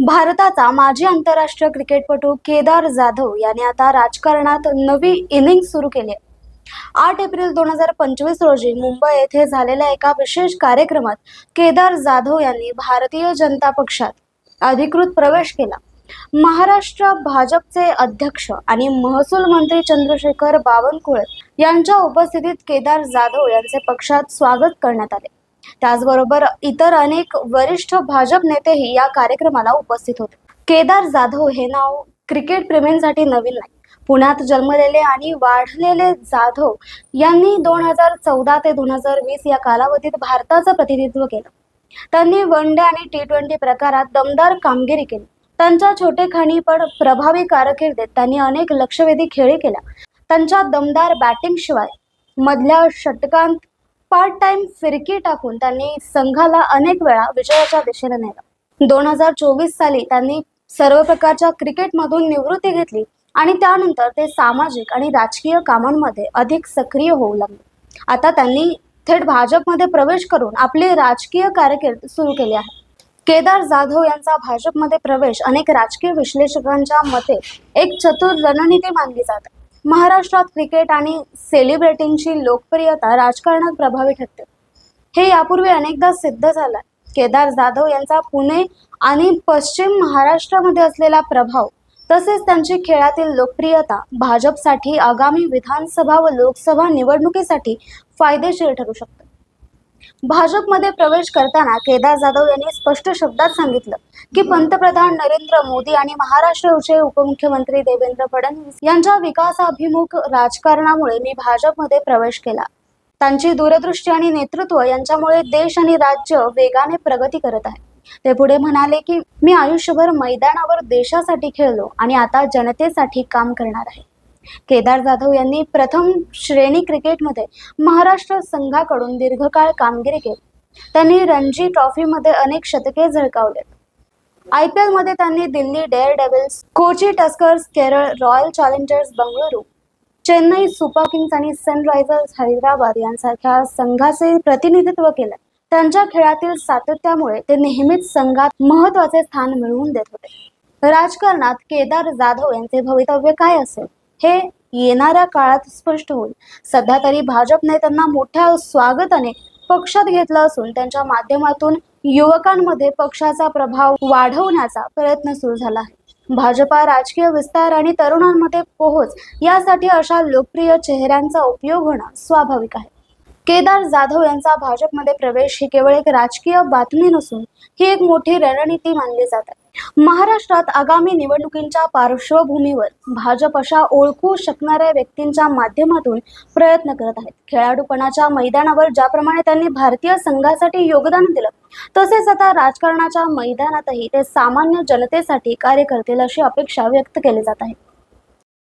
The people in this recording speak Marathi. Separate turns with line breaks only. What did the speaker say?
भारताचा माजी आंतरराष्ट्रीय क्रिकेटपटू केदार जाधव याने आता राजकारणात नवी इनिंग सुरू केली आहे. आठ एप्रिल दोन हजार पंचवीस रोजी मुंबई येथे झालेल्या एका विशेष कार्यक्रमात केदार जाधव यांनी भारतीय जनता पक्षात अधिकृत प्रवेश केला. महाराष्ट्र भाजपचे अध्यक्ष आणि महसूल मंत्री चंद्रशेखर बावनकुळे यांच्या उपस्थितीत केदार जाधव यांचे पक्षात स्वागत करण्यात आले. त्याचबरोबर इतर अनेक वरिष्ठ भाजप नेतेही या कार्यक्रमाला उपस्थित होते. केदार जाधव हे नाव क्रिकेट प्रेमींसाठी नवीन नाही. पुण्यात जन्मलेले आणि वाढलेले जाधव यांनी दोन हजार चौदा ते दोन हजार वीस या कालावधीत भारताचं प्रतिनिधित्व केलं. त्यांनी वन डे आणि टी ट्वेंटी प्रकारात दमदार कामगिरी केली. त्यांच्या छोटेखानी पण प्रभावी कारकिर्दीत त्यांनी अनेक लक्षवेधी खेळी केल्या. त्यांच्या दमदार बॅटिंग शिवाय मधल्या षटकांत पार्ट टाइम फिरकी टाकून त्यांनी संघाला अनेक वेळा विजयाच्या दिशेने नेलं. दोन हजार चोवीस साली त्यांनी सर्व प्रकारच्या क्रिकेटमधून निवृत्ती घेतली आणि त्यानंतर ते सामाजिक आणि राजकीय कामांमध्ये अधिक सक्रिय होऊ लागले. आता त्यांनी थेट भाजपमध्ये प्रवेश करून आपली राजकीय कारकीर्द सुरू केली आहे. केदार जाधव यांचा भाजपमध्ये प्रवेश अनेक राजकीय विश्लेषकांच्या मते एक चतुर रणनीती मानली जाते. महाराष्ट्रात क्रिकेट आणि सेलिब्रिटींची लोकप्रियता राजकारणात प्रभावी ठरते. हे यापूर्वी अनेकदा सिद्ध झालं केदार जाधव यांचा पुणे आणि पश्चिम महाराष्ट्रामध्ये असलेला प्रभाव तसेच त्यांची खेळातील लोकप्रियता भाजपसाठी आगामी विधानसभा व लोकसभा निवडणुकीसाठी फायदेशीर ठरू शकते. भाजपमध्ये प्रवेश करताना केदार जाधव यांनी स्पष्ट शब्दात सांगितलं की पंतप्रधान नरेंद्र मोदी आणि महाराष्ट्राचे उपमुख्यमंत्री देवेंद्र फडणवीस यांच्या विकासाभिमुख राजकारणामुळे मी भाजपमध्ये प्रवेश केला. त्यांची दूरदृष्टी आणि नेतृत्व यांच्यामुळे देश आणि राज्य वेगाने प्रगती करत आहे. ते पुढे म्हणाले की मी आयुष्यभर मैदानावर देशासाठी खेळलो आणि आता जनतेसाठी काम करणार आहे. केदार जाधव यांनी प्रथम श्रेणी क्रिकेटमध्ये महाराष्ट्र संघाकडून दीर्घकाळ कामगिरी केली. त्यांनी रणजी ट्रॉफीमध्ये अनेक शतके झळकावले. आय पी एलमध्ये त्यांनी Delhi Daredevils Kochi Tuskers Kerala Royal Challengers Bengaluru Chennai Super Kings आणि सनरायझर्स हैदराबाद यांसारख्या संघाचे प्रतिनिधित्व केले. त्यांच्या खेळातील सातत्यामुळे ते नेहमीच संघात महत्त्वाचे स्थान मिळवून देत होते. राजकारणात केदार जाधव यांचे भवितव्य काय असेल? हे येणाऱ्या काळात स्पष्ट होईल. सध्या तरी भाजपने त्यांना मोठ्या स्वागताने पक्षात घेतलं असून त्यांच्या माध्यमातून युवकांमध्ये पक्षाचा प्रभाव वाढवण्याचा प्रयत्न सुरू झाला आहे. भाजपा राजकीय विस्तार आणि तरुणांमध्ये पोहोच यासाठी अशा लोकप्रिय चेहऱ्यांचा उपयोग होणं स्वाभाविक आहे. केदार जाधव यांचा भाजपमध्ये प्रवेश ही केवळ एक राजकीय बातमी नसून ही एक मोठी रणनीती मानली जाते महाराष्ट्रात आगामी निवडणुकींच्या पार्श्वभूमीवर भाजप अशा ओळखू शकणाऱ्या व्यक्तींच्या माध्यमातून प्रयत्न करत आहेत. खेळाडूपणाच्या मैदानावर ज्याप्रमाणे त्यांनी भारतीय संघासाठी योगदान दिलं तसेच आता राजकारणाच्या मैदानातही ते सामान्य जनतेसाठी कार्य करतील अशी अपेक्षा व्यक्त केली जात आहे.